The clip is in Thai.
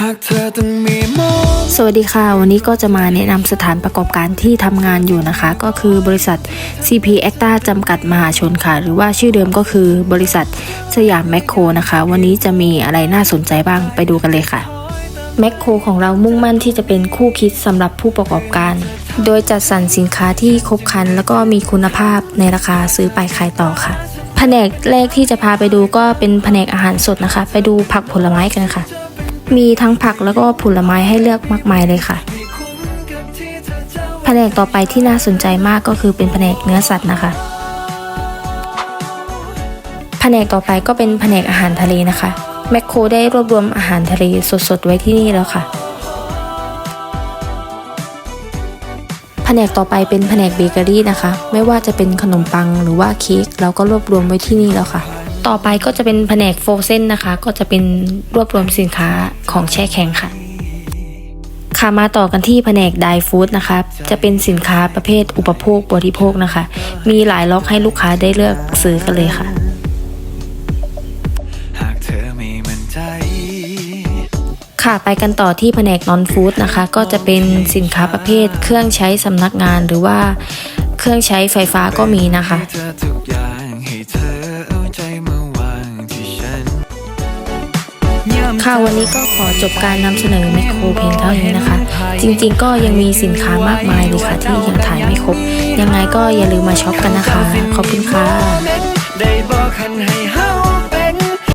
หากเธอต้องมีมองสวัสดีค่ะ วันนี้ก็จะมาแนะนำสถานประกอบการที่ทำงานอยู่นะคะ ก็คือบริษัท CP a c t a จำกัดมหาชนค่ะ หรือว่าชื่อเดิมก็คือบริษัทสยามแมคโครนะคะ วันนี้จะมีอะไรน่าสนใจบ้างไปดูกันเลยค่ะแมคโครของเรามุ่งมั่นที่จะเป็นคู่คิดสำหรับผู้ประกอบการ โดยจัดสรรสินค้าที่ครบครัน แล้วก็มีคุณภาพในราคาซื้อไปขายต่อค่ะ แผนกแรกที่จะพาไปดูก็เป็นแผนกอาหารสดนะคะ ไปดูผักผลไม้กันนะคะ มีทั้งผักแล้วก็ผลไม้ให้เลือกมากมายเลยค่ะ แผนกต่อไปที่น่าสนใจมากก็คือเป็นแผนกเนื้อสัตว์นะคะ แผนกต่อไปก็เป็นแผนกอาหารทะเลนะคะ แมคโครได้รวบรวมอาหารทะเลสดๆไว้ที่นี่แล้วค่ะ แผนกต่อไปเป็นแผนกเบเกอรี่นะคะ ไม่ว่าจะเป็นขนมปังหรือว่าเค้กเราก็รวบรวมไว้ที่นี่แล้วค่ะ ต่อไปก็จะเป็นแผนกโฟเซนนะคะ ก็จะเป็นรวบรวมสินค้าของแช่แข็งค่ะ ค่ะมาต่อกันที่แผนกไดฟู้ดนะคะ จะเป็นสินค้าประเภทอุปโภคบริโภคนะคะ มีหลายล็อกให้ลูกค้าได้เลือกซื้อกันเลยค่ะหาไม่มั่นใจค่ะไปกันต่อที่แผนกนอนฟู้ดนะคะ ก็จะเป็นสินค้าประเภท เครื่องใช้สำนักงานหรือว่าเครื่องใช้ไฟฟ้าก็มีนะคะ ค่ะวันนี้ก็ขอจบการนำเสนอแมคโครเพียงเท่านี้นะคะ จริงๆก็ยังมีสินค้ามากมายเลยค่ะที่ยังถ่ายไม่ครบ ยังไงก็อย่าลืมมาช็อปกันนะคะ ขอบคุณค่ะ